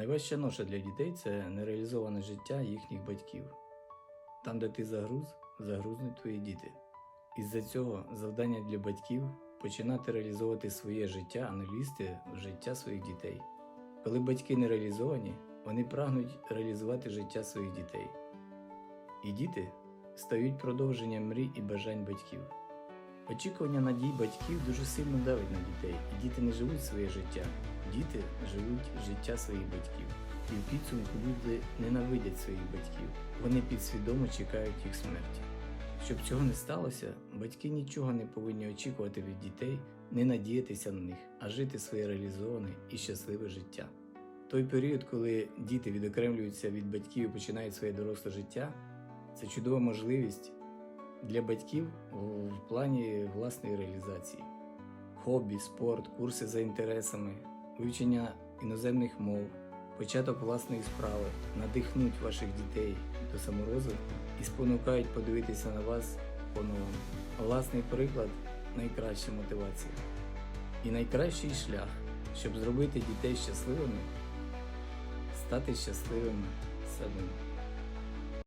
Найважча ноша для дітей це нереалізоване життя їхніх батьків. Там, де ти загруз, загрузнуть твої діти. Із-за цього завдання для батьків починати реалізовувати своє життя, а не лізти в життя своїх дітей. Коли батьки не реалізовані, вони прагнуть реалізувати життя своїх дітей. І діти стають продовженням мрій і бажань батьків. Очікування надій батьків дуже сильно давить на дітей, і діти не живуть своє життя, діти живуть життя своїх батьків. І в підсумку люди ненавидять своїх батьків, вони підсвідомо чекають їх смерті. Щоб цього не сталося, батьки нічого не повинні очікувати від дітей, не надіятися на них, а жити своє реалізоване і щасливе життя. Той період, коли діти відокремлюються від батьків і починають своє доросле життя, це чудова можливість для батьків в плані власної реалізації. Хобі, спорт, курси за інтересами, вивчення іноземних мов, початок власної справи надихнуть ваших дітей до саморозвитку і спонукають подивитися на вас по-новому. Власний приклад найкраща мотивація. І найкращий шлях, щоб зробити дітей щасливими, стати щасливими самим.